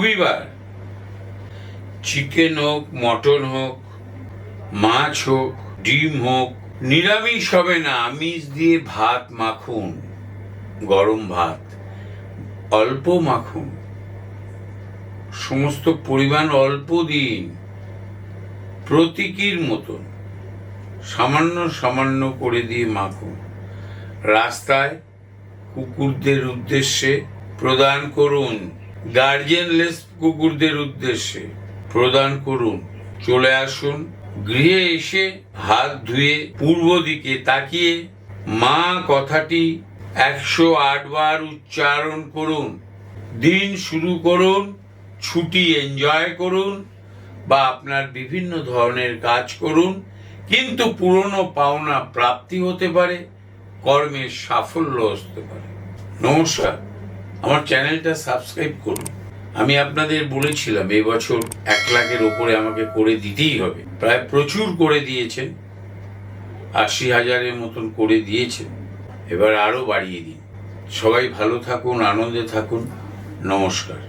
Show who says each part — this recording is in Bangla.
Speaker 1: রবিবার। চিকেন হোক মটন হোক, মাছ হোক, ডিম হোক, নিরামিষ হবে না। আমিষ দিয়ে ভাত মাখুন, গরম ভাত, অল্প মাখুন। সমস্ত পরিমাণ অল্প দিন, প্রতীকীর মতন, সামান্য সামান্য করে দিয়ে মাখুন। রাস্তায় কুকুরদের উদ্দেশ্যে প্রদান করুন। গার্জিয়ানলেস কুকুরদের উদ্দেশ্যে প্রদান করুন। চলে আসুন। গৃহে এসে হাত ধুয়ে পূর্ব দিকে তাকিয়ে মা কথাটি একশো আট বার উচ্চারণ করুন। দিন শুরু করুন, ছুটি এনজয় করুন বা আপনার বিভিন্ন ধরনের কাজ করুন, কিন্তু পুরনো পাওনা প্রাপ্তি হতে পারে, কর্মের সাফল্য আসতে পারে। নমস্কার। আমার চ্যানেলটা সাবস্ক্রাইব করুন। আমি আপনাদের বলেছিলাম, এই বছর এক লাখের ওপরে আমাকে করে দিতেই হবে। প্রায় প্রচুর করে দিয়েছেন আশি হাজারের মতন করে দিয়েছেন এবার আরও বাড়িয়ে দিন। সবাই ভালো থাকুন, আনন্দে থাকুন। নমস্কার।